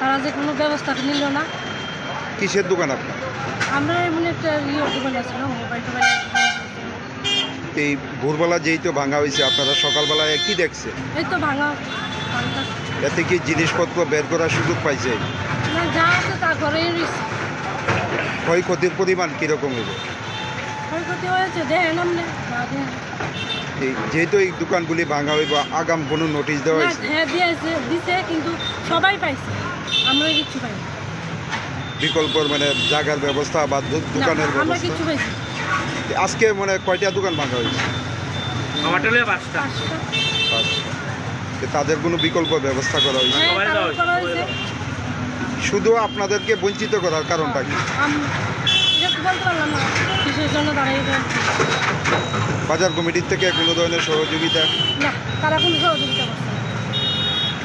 তারা যে কোনো ব্যবস্থা নিল না। কিসের দোকান আপনার? আমরা এমনি একটা ইয়ে দোকান আছিল মোবাইল টোবাইল এই ভোরবেলা যেই তো ভাঙা হয়েছে আপনারা সকালবেলায় কি দেখছে? এই তো ভাঙা। ভাঙা। এতে কি জিনিসপত্র বের করার সুযোগ পাইছে? না যা আছে তা ঘরেই রয়েছে। ক্ষয়ক্ষতির পরিমাণ কীরকম হবে ক্ষয়ক্ষতি হয়েছে দেখেন আপনি। না দেখেন। এই যেহেতু এই দোকানগুলি ভাঙা হইব আগাম কোনো নোটিশ দেওয়া হয়েছে? হ্যাঁ দিয়েছে দিছে কিন্তু সবাই পাইছে। আমরা কিচ্ছু পাইনি। বিকল্প মানে জায়গার ব্যবস্থা বা দোকানের আমরা ব্যবস্থা? পাইছি। আজকে মানে কয়টা দোকান ভাঙা হয়েছে? হোটেলে পাঁচটা। পাঁচটা। তো তাদের কোনো বিকল্প ব্যবস্থা করা হয়েছে? হ্যাঁ করা হয়েছে, শুধু আপনাদেরকে বঞ্চিত করার কারণটা কি? বলতে পারলাম না। কিসের জন্য দাঁড়িয়ে বাজার কমিটির থেকে কোনো ধরনের সহযোগিতা? না তারা কোনো সহযোগিতা করছে না।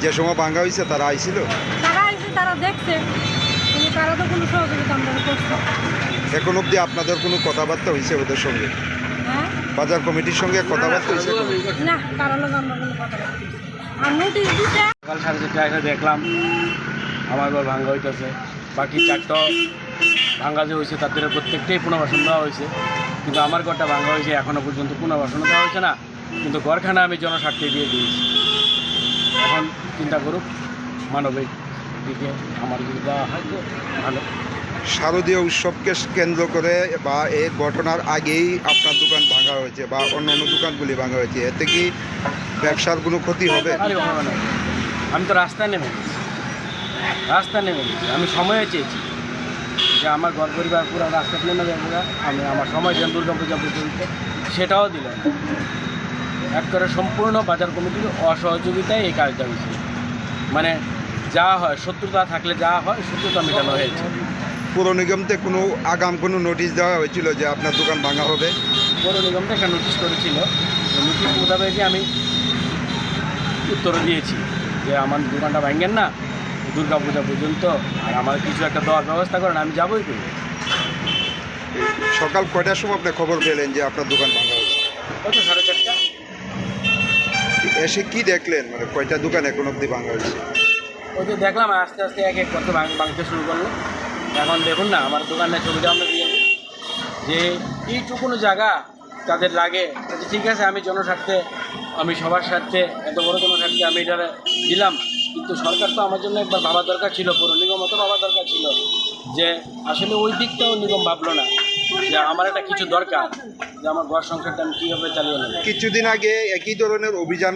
যে সময় ভাঙা হয়েছে তারা আইছিল? তারা এসে তারা দেখছে। কিন্তু তারা তো কোনো সহযোগিতা আমরা করছে না। এখন অবধি আপনাদের কোনো কথাবার্তা হয়েছে ওদের সঙ্গে? হ্যাঁ? বাজার কমিটির সঙ্গে কথাবার্তা হয়েছে কোনো? না কারও লোক আমরা কোনো কথা বলছি না। আর নোটিশ দিতে সকাল সাড়ে চারটে এসে দেখলাম। আমার ঘর ভাঙ্গা হইতেছে। বাকি চারটা ভাঙ্গা যে হয়েছে তাদের প্রত্যেকটাই পুনর্বাসন দেওয়া হয়েছে। কিন্তু আমার ঘরটা ভাঙ্গা হয়েছে এখনও পর্যন্ত পুনর্বাসন দেওয়া হয়েছে না। কিন্তু ঘরখানা আমি জনস্বার্থে দিয়ে দিয়েছি। এখন চিন্তা করুক মানবিক দিকে আমার যদি দেওয়া হয় তো ভালো। শারদীয় উৎসবকে কেন্দ্র করে বা এই ঘটনার আগেই আপনার দোকান ভাঙা হয়েছে বা অন্য অন্য দোকানগুলি ভাঙা হয়েছে এতে কি ব্যবসার কোনো ক্ষতি হবে। আমি তো রাস্তায় নেমে গেছি। রাস্তায় নেমে গেছি। আমি সময়ে চেয়েছি। যে আমার ঘর পরিবার পুরো রাস্তা নেমে যাবে না। আমি আমার সময় দেন দুর্গা পূজা পর্যন্ত সেটাও দিল না। এক করে সম্পূর্ণ বাজার কমিটির অসহযোগিতায় এই কাজটা হয়েছে। মানে যা হয় শত্রুতা থাকলে যা হয় শত্রুতা মেটানো হয়েছে। পুর নিগমতে কোনো আগাম কোনো নোটিশ দেওয়া হয়েছিল যে আপনার দোকান ভাঙা হবে? পৌর নিগম থেকে একটা নোটিশ করেছিল। নোটিশ মোতাবেকই আমি উত্তর দিয়েছি যে আমার দোকানটা ভাঙেন না। দুর্গা পূজা পর্যন্ত আর আমার কিছু একটা দেওয়ার ব্যবস্থা করেন আমি যাবোই করি সকাল কয়টার সময় আপনি খবর পেলেন যে আপনার দোকান ভাঙা হয়েছে? কত সাড়ে চারটা? এসে কি দেখলেন? মানে কয়টা দোকান এখন অবধি ভাঙা হয়েছে? ওই যে দেখলাম আস্তে আস্তে এক এক ভাঙ- ভাঙতে শুরু করল। এখন দেখুন না আমার দোকানের ছবিটা আমরা দিয়ে যে এইটুকুনো জায়গা তাদের লাগে। বলছে, ঠিক আছে আমি জনস্বার্থে আমি সবার স্বার্থে এত বড় জনস্বার্থে আমি এটা দিলাম। কিন্তু সরকার তো আমার জন্য একবার ভাবা দরকার ছিল, পুরো নিগম তো ভাবা দরকার ছিল যে আসলে ওই দিকটাও নিগম ভাবলো না যে আমার একটা কিছু দরকার, যে আমার ঘর সংসারটা আমি কীভাবে চালিয়ে নেব। কিছুদিন আগে একই ধরনের অভিযান